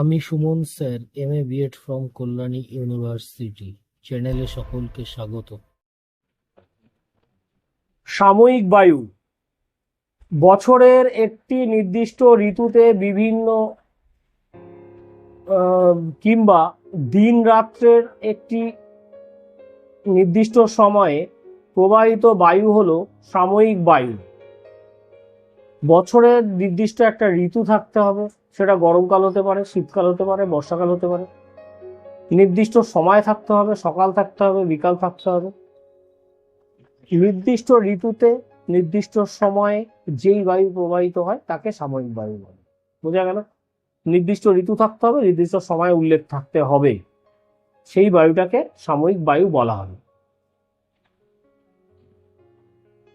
আমি Suman sir M A BEd from Kalyani university. চ্যানেলে সকলকে স্বাগত। সাময়িক বায়ু। বছরের একটি নির্দিষ্ট ঋতুতে বিভিন্ন কিংবা দিন রাত্রের একটি নির্দিষ্ট সময়ে প্রবাহিত বায়ু হল সাময়িক বায়ু। বছরের নির্দিষ্ট একটা ঋতু থাকতে হবে। সেটা গরমকাল হতে পারে, শীতকাল হতে পারে, বর্ষাকাল হতে পারে। নির্দিষ্ট সময় থাকতে হবে, সকাল থাকতে হবে, বিকাল থাকতে হবে। নির্দিষ্ট ঋতুতে নির্দিষ্ট সময়ে যেই বায়ু প্রবাহিত হয়, তাকে সাময়িক বায়ু বলে। বোঝা গেল? নির্দিষ্ট ঋতু থাকতে হবে, নির্দিষ্ট সময় উল্লেখ থাকতে হবে। সেই বায়ুটাকে সাময়িক বায়ু বলা হবে।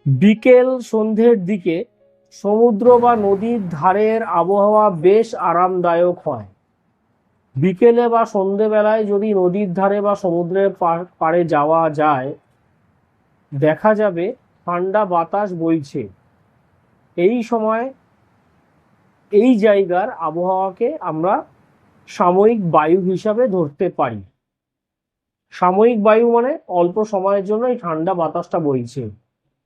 বিকেল সন্ধ্যের দিকে সমুদ্র বা নদীর ধারের আবহাওয়া বেশ আরামদায়ক হয়। বিকেলে বা সন্ধেবেলায় যদি নদীর ধারে বা সমুদ্রের পাড়ে যাওয়া যায়, দেখা যাবে ঠান্ডা বাতাস বইছে। এই সময় এই জায়গার আবহাওয়াকে আমরা সাময়িক বায়ু হিসাবে ধরতে পারি। সাময়িক বায়ু মানে অল্প সময়ের জন্য এই ঠান্ডা বাতাসটা বইছে।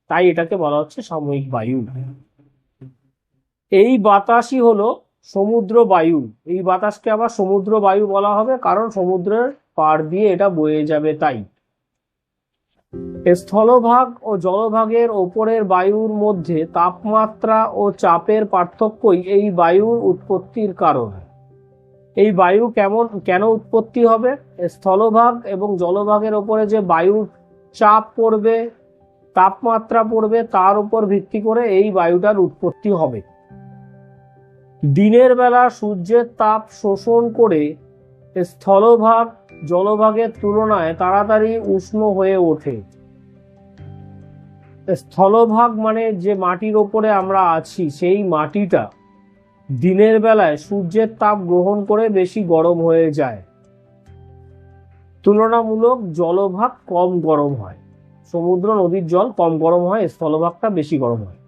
তাই এটাকে বলা হচ্ছে সাময়িক বায়ু। এই বাতাসই হলো সমুদ্র বায়ু। এই বাতাসকে আবার সমুদ্র বায়ু বলা হবে, কারণ সমুদ্রের পাড় দিয়ে এটা বয়ে যাবে তাই। স্থলভাগ ও জলভাগের ওপরের বায়ুর মধ্যে তাপমাত্রা ও চাপের পার্থক্যই এই বায়ুর উৎপত্তির কারণ। এই বায়ু কেমন, কেন উৎপত্তি হবে? স্থলভাগ এবং জলভাগের ওপরে যে বায়ুর চাপ পড়বে, তাপমাত্রা পড়বে, তার উপর ভিত্তি করে এই বায়ুটার উৎপত্তি হবে। দিনের বেলা সূর্যের তাপ শোষণ করে স্থলভাগ জলভাগের তুলনায় তাড়াতাড়ি উষ্ণ হয়ে ওঠে। স্থলভাগ মানে যে মাটির ওপরে আমরা আছি, সেই মাটিটা দিনের বেলায় সূর্যের তাপ গ্রহণ করে বেশি গরম হয়ে যায়। তুলনামূলক জলভাগ কম গরম হয়। সমুদ্র, নদীর জল কম গরম হয়, স্থলভাগটা বেশি গরম হয়।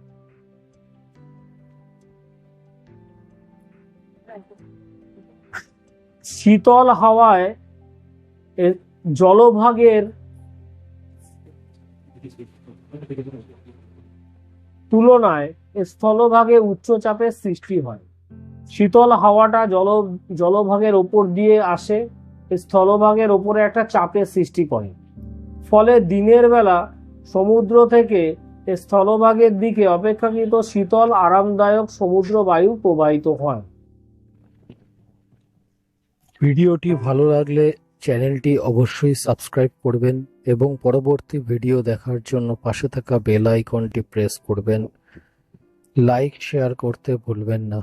শীতল হাওয়ায় জলভাগের তুলনায় স্থলভাগে উচ্চচাপের সৃষ্টি হয়। শীতল হাওয়াটা জল, জলভাগের ওপর দিয়ে আসে স্থলভাগের ওপরে একটা চাপের সৃষ্টি করে। ফলে দিনের বেলা সমুদ্র থেকে স্থলভাগের দিকে অপেক্ষাকৃত শীতল, আরামদায়ক সমুদ্র বায়ু প্রবাহিত হয়। ভিডিওটি ভালো লাগলে চ্যানেলটি অবশ্যই সাবস্ক্রাইব করবেন এবং পরবর্তী ভিডিও দেখার জন্য পাশে থাকা বেল আইকনটি প্রেস করবেন। লাইক, শেয়ার করতে ভুলবেন না।